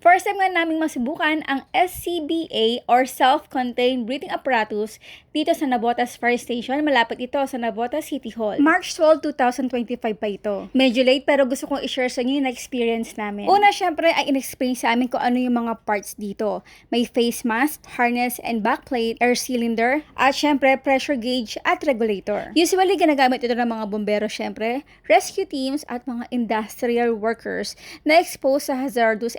First time nga naming masubukan ang SCBA or Self-Contained Breathing Apparatus dito sa Navotas Fire Station. Malapit ito sa Navotas City Hall. March 12, 2025 pa ito. Medyo late pero gusto kong i-share sa inyo yung experience namin. Una, syempre ay in-explain sa amin kung ano yung mga parts dito. May face mask, harness and backplate, air cylinder, at syempre pressure gauge at regulator. Usually, ginagamit ito ng mga bombero syempre, rescue teams at mga industrial workers na exposed sa hazardous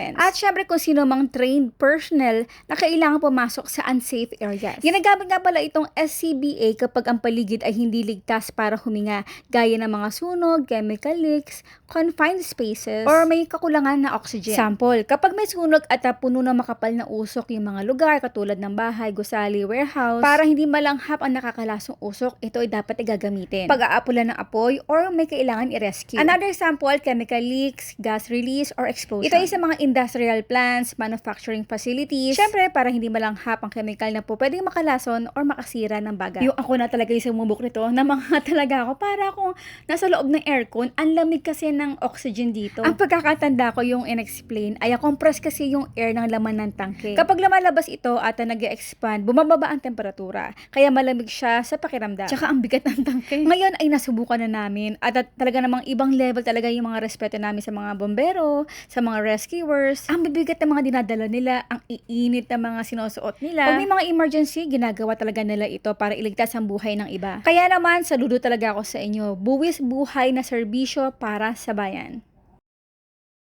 environments. At syempre kung sino mang trained personnel na kailangan pumasok sa unsafe areas. Ginagamit nga pala itong SCBA kapag ang paligid ay hindi ligtas para huminga, gaya ng mga sunog, chemical leaks, confined spaces, or may kakulangan na oxygen. Sample, kapag may sunog at puno ng makapal na usok yung mga lugar katulad ng bahay, gusali, warehouse, para hindi malanghap ang nakakalasong usok, ito ay dapat igagamitin. Pag-aapulan ng apoy or may kailangan i-rescue. Another example, chemical leaks, gas release, or explosion. Ito ay sa mga industrial plants, manufacturing facilities. Siyempre, para hindi malanghap ang chemical na po pwedeng makalason or makasira ng baga. Yung ako na talaga yung sumubok nito, na mga talaga ako, para akong nasa loob ng aircon, ang lamig kasi ng oxygen dito. Ang pagkakatanda ko yung in-explain, ay compress kasi yung air ng laman ng tangke. Kapag lumalabas ito at nag expand bumababa ang temperatura. Kaya malamig siya sa pakiramdam. Tsaka ang bigat ng tangke. Ngayon ay nasubukan na namin at, at talaga namang ibang level talaga yung mga respeto namin sa mga bombero, sa mga rescuers. Ang bibigat ng mga dinadala nila, ang iinit ng mga sinusuot nila. Pag may mga emergency, ginagawa talaga nila ito para iligtas ang buhay ng iba. Kaya naman, saludo talaga ako sa inyo. Buwis buhay na serbisyo para sa bayan.